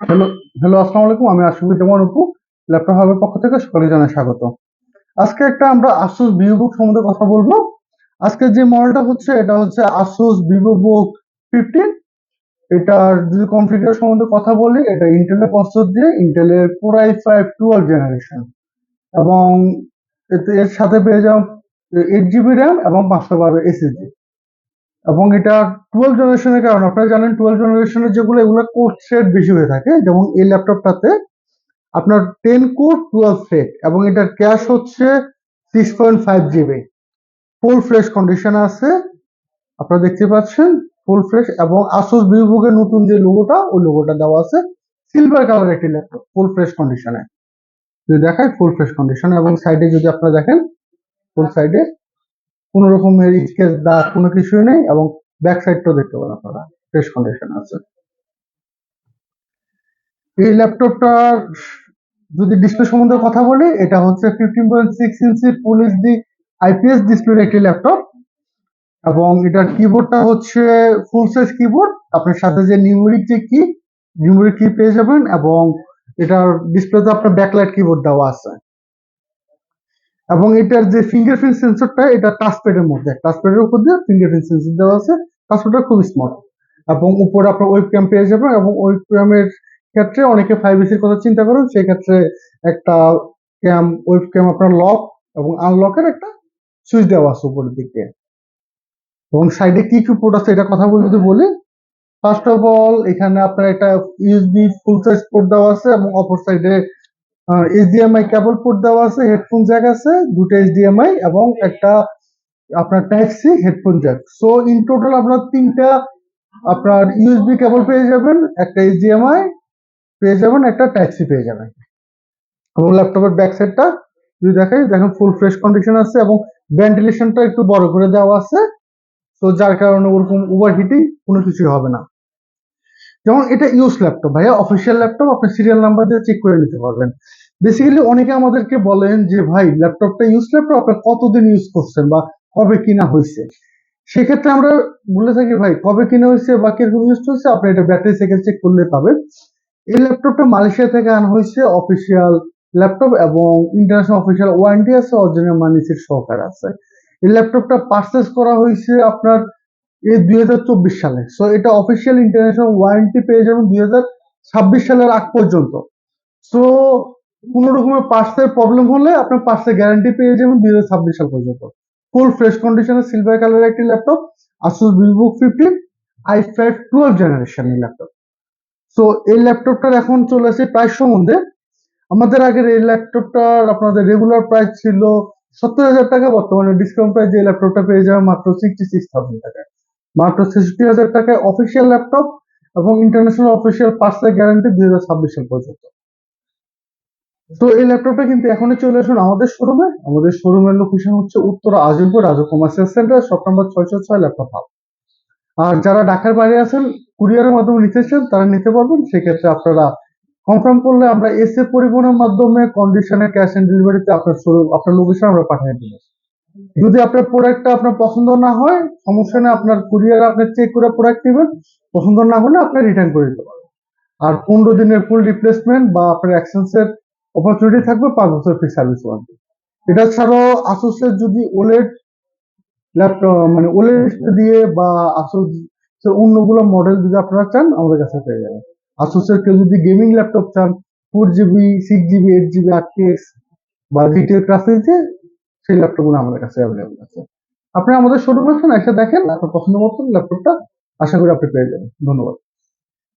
Hello hello, আসসালামু আলাইকুম। আমি আশিকুর জামান উপু ল্যাপটপ হাবের পক্ষ থেকে সকলে জানাই স্বাগত। আজকে একটা আমরা আসুস ভিভোবুক সম্বন্ধে কথা বলব। আজকে যে মডেলটা হচ্ছে, এটা হচ্ছে আসুস ভিভোবুক ফিফটিন এটার যদি কনফিগার সম্বন্ধে কথা বলি, এটা ইন্টেলের প্রসেসর দিয়ে ইন্টেলের core i five twelve generation এবং এতে এর সাথে পেয়ে যাও এইট জিবি র্যাম এবং পাঁচশো বারো এসএসডি এবং এটা টুয়েলভ জেনারেশনের কারণে, আপনারা জানেন টুয়েলভ জেনারেশনের যেগুলো, এগুলো কোর থ্রেড বেশি হয়ে থাকে। যেমন এই ল্যাপটপটাতে আপনার টেন কোর টুয়েলভ থ্রেড এবং এটার ক্যাশ হচ্ছে six point five GB full fresh condition আছে, আপনারা দেখতে পাচ্ছেন ফুল ফ্রেশ এবং আসুস ভিভোকের নতুন যে লোগোটা ওই লোগোটা দেওয়া আছে সিলভার কালার একটি ল্যাপটপ ফুল ফ্রেশ কন্ডিশনে যদি দেখায় ফুল ফ্রেশ কন্ডিশন এবং সাইডে যদি আপনারা দেখেন ফুল সাইডে কোন রকমের স্কেচ দাগ কোনো কিছুই নেই এবং ব্যাক সাইডটাও দেখতে পারেন আপনারা ফ্রেশ কন্ডিশন আছে। এই ল্যাপটপটার যদি ডিসপ্লে সম্বন্ধে কথা বলি, এটা হচ্ছে fifteen point six inch full HD IPS ডিসপ্লের একটি ল্যাপটপ এবং এটার কিবোর্ডটা হচ্ছে ফুল সাইজ কিবোর্ড আপনার সাথে যে নিউমেরিক যে কি নিউমেরিক কি পেয়ে যাবেন এবং এটার ডিসপ্লেতে আপনার ব্যাকলাইট কিবোর্ড দেওয়া আছে। এবং এটার যে ফিঙ্গারপ্রিন্ট সেন্সরটা এটা টাচপ্যাডের মধ্যে। টাচপ্যাডের উপর দিয়ে ফিঙ্গারপ্রিন্ট সেন্সর দেওয়া আছে। টাচপ্যাডটা খুব স্মার্ট এবং উপরে আপনার ওয়েব ক্যাম পেয়ে যাবেন এবং ওয়েব ক্যামের ক্ষেত্রে অনেকে ফাইভ এসির কথা চিন্তা করেন সেই ক্ষেত্রে একটা ক্যাম ওয়েব ক্যাম আপনার লক এবং আনলকের একটা সুইচ দেওয়া আছে উপরের দিকে। এবং সাইডে কি কি পোর্ট আছে, এটা কথা বলে যদি বলি। ফার্স্ট অফ অল এখানে আপনার একটা ইউএসবি ফুল সাইজ পোর্ট দেওয়া আছে এবং অপর সাইডে এইচডিএমআই কেবল পোর্ট দেওয়া আছে হেডফোন জ্যাক আছে, দুটো এইচডিএমআই এবং একটা আপনার type C headphone jack so in total আপনার তিনটা আপনার ইউএসবি কেবল পেয়ে যাবেন, একটা এইচডিএমআই পেয়ে যাবেন, একটা টাইপ সি পেয়ে যাবেন। এবং ল্যাপটপের ব্যাক সাইডটা যদি দেখাই দেখেন ফুল ফ্রেশ কন্ডিশন আছে এবং ভেন্টিলেশনটা একটু বড় করে দেওয়া আছে। তো যার কারণে ওরকম ওভার হিটিং কোনো কিছু হবে না। যেমন এটা ইউজ ল্যাপটপ ভাইয়া অফিসিয়াল ল্যাপটপ আপনি সিরিয়াল নাম্বার দিয়ে চেক করে নিতে পারবেন। বেসিক্যালি অনেকে আমাদেরকে বলেন যে, ভাই ল্যাপটপটা ইউজ ল্যাপটপ আপনি কতদিন ইউজ করছেন বা কবে কিনা হয়েছে? সেক্ষেত্রে আমরা বলে থাকি, ভাই, কবে কিনা হয়েছে বা কীরকম ইউজ হয়েছে? আপনি এটা ব্যাটারি সাইকেল চেক করলে পাবেন। এই ল্যাপটপটা মালয়েশিয়া থেকে আনা হয়েছে অফিসিয়াল ল্যাপটপ এবং ইন্টারন্যাশনাল অফিসিয়াল ওয়ারেন্টি আছে, অরিজিনাল মানিসের সহকার আছে। এই ল্যাপটপটা পারচেস করা হয়েছে আপনার এই দুই চব্বিশ সালে। সো এটা অফিসিয়াল ইন্টারন্যাশনাল ওয়ারেন্টি পেয়ে যাবেন দুই ছাব্বিশ সালের আগ পর্যন্ত। সো কোন রকমের পার্টসের প্রবলেম হলে আপনার পার্টসের গ্যারান্টি পেয়ে যাবেন দুই ছাব্বিশ সাল পর্যন্ত। ফুল ফ্রেশ কন্ডিশনের সিলভার কালারের একটি laptop Asus Vivobook fifteen i five twelve জেনারেশনের ল্যাপটপ সো এই ল্যাপটপটার এখন চলে আসে প্রাইস সম্বন্ধে। আমাদের আগের এই ল্যাপটপটার আপনাদের রেগুলার প্রাইস ছিল সত্তর হাজার টাকা, বর্তমানে ডিসকাউন্ট প্রাইস এই ল্যাপটপটা পেয়ে যাবে মাত্র সিক্সটি সিক্স থাউজেন্ড টাকায়। মাত্র ছেষট্টি হাজার টাকায় অফিসিয়াল ল্যাপটপ এবং ইন্টারন্যাশনাল অফিসিয়াল পার্সেল গ্যারান্টি দুই হাজার ছাব্বিশ সাল পর্যন্ত। তো এই ল্যাপটপটা কিন্তু এখনই চলে আসুন আমাদের শোরুমে আমাদের শোরুমের লোকেশন হচ্ছে Uttara Azimpur Raju commercial centre shop number ছয়শো ছয় ল্যাপটপ হাব আর যারা ঢাকার বাইরে আছেন কুরিয়ারের মাধ্যমে নিতে চান, তারা নিতে পারবেন। সেক্ষেত্রে আপনারা কনফার্ম করলে আমরা এসে পরিবহনের মাধ্যমে কন্ডিশনে ক্যাশ অন ডেলিভারিতে আপনার শোরুম আপনার লোকেশন আমরা পাঠিয়ে দিব। যদি আপনার প্রোডাক্টটা আপনার পছন্দ না হয়, সমস্যা নেই, আপনার কুরিয়ার আপনি চেক করে প্রোডাক্ট নেবেন। পছন্দ না হলে আপনি রিটার্ন করে দিতে পারবেন। আর পনেরো দিনের ফুল রিপ্লেসমেন্ট বা আপনার এক্সচেঞ্জের অপরচুনিটি থাকবে পাঁচ বছর ফ্রি সার্ভিস ওয়ারেন্টি এটা ছাড়াও আসুসের যদি ওলেড ল্যাপটপ মানে ওলেড দিয়ে বা আসুস অন্যগুলো মডেল যদি আপনারা চান, আমাদের কাছে পেয়ে যাবেন। আসুসের কেউ যদি গেমিং ল্যাপটপ চান four GB six GB eight GB RTX বা গ্রাফিক্স দিয়ে সেই ল্যাপটপগুলো আমাদের কাছে অ্যাভেলেবল আছে। আপনি আমাদের শোরুম আসুন, এসে দেখেন আপনার পছন্দ মতো ল্যাপটপটা আশা করি আপনি পেয়ে যাবেন। ধন্যবাদ।